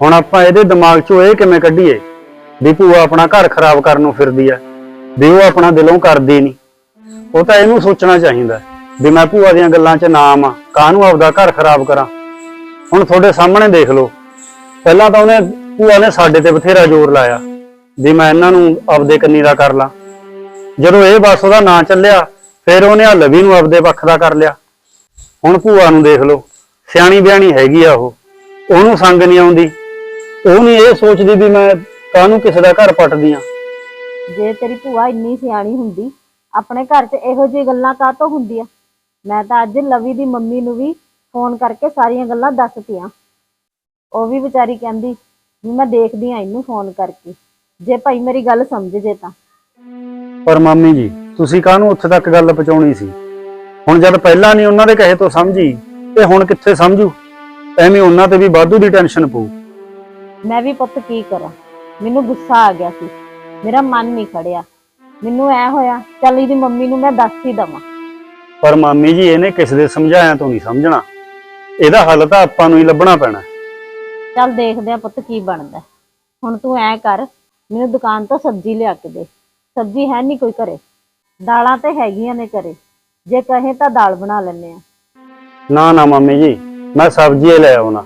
ਹੁਣ ਆਪਾਂ ਇਹਦੇ ਦਿਮਾਗ 'ਚੋਂ ਇਹ ਕਿਵੇਂ ਕੱਢੀਏ ਵੀ ਭੂਆ ਆਪਣਾ ਘਰ ਖਰਾਬ ਕਰਨ ਨੂੰ ਫਿਰਦੀ ਐ ਵੀ ਉਹ ਆਪਣਾ ਦਿਲੋਂ ਕਰਦੀ ਨਹੀਂ। ਉਹ ਤਾਂ ਇਹਨੂੰ ਸੋਚਣਾ ਚਾਹੀਦਾ ਵੀ ਮੈਂ ਭੂਆ ਦੀਆਂ ਗੱਲਾਂ 'ਚ ਨਾ ਆਵਾਂ ਕਾਹਨੂੰ ਆਪਦਾ ਘਰ ਖਰਾਬ ਕਰਾਂ? ਹੁਣ ਤੁਹਾਡੇ ਸਾਹਮਣੇ ਦੇਖ ਲਓ, ਪਹਿਲਾਂ ਤਾਂ ਉਹਨੇ ਭੂਆ ਨੇ ਸਾਡੇ ਤੇ ਬਥੇਰਾ ਜ਼ੋਰ ਲਾਇਆ ਵੀ ਮੈਂ ਇਹਨਾਂ ਨੂੰ ਆਪਦੇ ਕੰਨੀ ਦਾ ਕਰ ਲਾਂ। ਜਦੋਂ ਇਹ ਬਸ ਉਹਦਾ ਨਾਂ ਚੱਲਿਆ, ਫਿਰ ਉਹਨੇ ਆ ਲਵੀ ਨੂੰ ਆਪਦੇ ਪੱਖ ਦਾ ਕਰ ਲਿਆ। ਹੁਣ ਭੂਆ ਨੂੰ ਦੇਖ ਲਓ, ਸਿਆਣੀ ਬਿਆਣੀ ਹੈਗੀ ਆ ਉਹ, ਉਹਨੂੰ ਸੰਗ ਨਹੀਂ ਆਉਂਦੀ। ਉਹ ਨਹੀਂ ਇਹ ਸੋਚਦੀ ਵੀ ਮੈਂ ਕਾਹਨੂੰ ਕਿਸੇ ਦਾ ਘਰ ਪੱਟਦੀ ਆ। ਜੇ ਤੇਰੀ ਭੂਆ ਇੰਨੀ ਸਿਆਣੀ ਹੁੰਦੀ ਆਪਣੇ ਘਰ 'ਚ ਇਹੋ ਜਿਹੀ ਗੱਲਾਂ ਕਾਹਤੋਂ ਹੁੰਦੀਆਂ? ਮੈਂ ਤਾਂ ਅੱਜ ਲਵੀ ਦੀ ਮੰਮੀ ਨੂੰ ਵੀ ਫੋਨ ਕਰਕੇ ਸਾਰੀਆਂ ਗੱਲਾਂ ਦੱਸਤੀਆਂ ਉਹ ਵੀ ਵਿਚਾਰੀ ਕਹਿੰਦੀ ਵੀ ਮੈਂ ਦੇਖਦੀ ਆ ਇਹਨੂੰ ਫੋਨ ਕਰਕੇ। ਜੇ ਭਾਈ ਮੇਰੀ ਗੱਲ ਸਮਝ ਜੇ ਤਾਂ। ਪਰ ਮਾਮੀ ਜੀ ਤੁਸੀਂ ਕਾਹਨੂੰ ਉੱਥੇ ਤੱਕ ਗੱਲ ਪਹੁੰਚਾਉਣੀ ਸੀ? ਹੁਣ ਜਦ ਪਹਿਲਾਂ ਨਹੀਂ ਉਹਨਾਂ ਦੇ ਕਹੇ ਤੋਂ ਸਮਝੀ ਤੇ ਹੁਣ ਕਿੱਥੇ ਸਮਝੂ? ਐਵੇਂ ਉਹਨਾਂ ਤੇ ਵੀ ਵਾਧੂ ਦੀ ਟੈਨਸ਼ਨ ਪਊ। ਮੈਂ ਵੀ ਪੁੱਤ ਕੀ ਕਰਾਂ? ਮੈਨੂੰ ਗੁੱਸਾ ਆ ਗਿਆ ਸੀ। ਮੇਰਾ ਮਨ ਨਹੀਂ ਖੜਿਆ। ਮੈਨੂੰ ਐ ਹੋਇਆ ਚੱਲ ਇਹਦੀ ਮੰਮੀ ਨੂੰ ਮੈਂ ਦੱਸ ਹੀ ਦਵਾਂ। ਪਰ ਮਾਮੀ ਜੀ ਇਹਨੇ ਕਿਸੇ ਦੇ ਸਮਝਾਇਆ ਤੋਂ ਨਹੀਂ ਸਮਝਣਾ। ਇਹਦਾ ਹੱਲ ਤਾਂ ਆਪਾਂ ਨੂੰ ਹੀ ਲੱਭਣਾ ਪੈਣਾ। ਚੱਲ ਦੇਖਦੇ ਆ ਪੁੱਤ ਕੀ ਬਣਦਾ। ਹੁਣ ਤੂੰ ਐ ਕਰ ਮੈਨੂੰ ਦੁਕਾਨ ਤੋਂ ਸਬਜ਼ੀ ਲਿਆ ਕੇ ਦੇ। ਸਬਜ਼ੀ ਹੈ ਨਹੀਂ ਕੋਈ ਘਰੇ। ਦਾਲਾਂ ਤੇ ਹੈਗੀਆਂ ਨੇ ਘਰੇ। ਜੇ ਕਹੇ ਤਾਂ ਦਾਲ ਬਣਾ ਲੈਣੇ ਆ ਨਾ ਨਾ ਮਾਮੀ ਜੀ ਮੈਂ ਸਬਜ਼ੀ ਹੀ ਲੈ ਆਉਣਾ।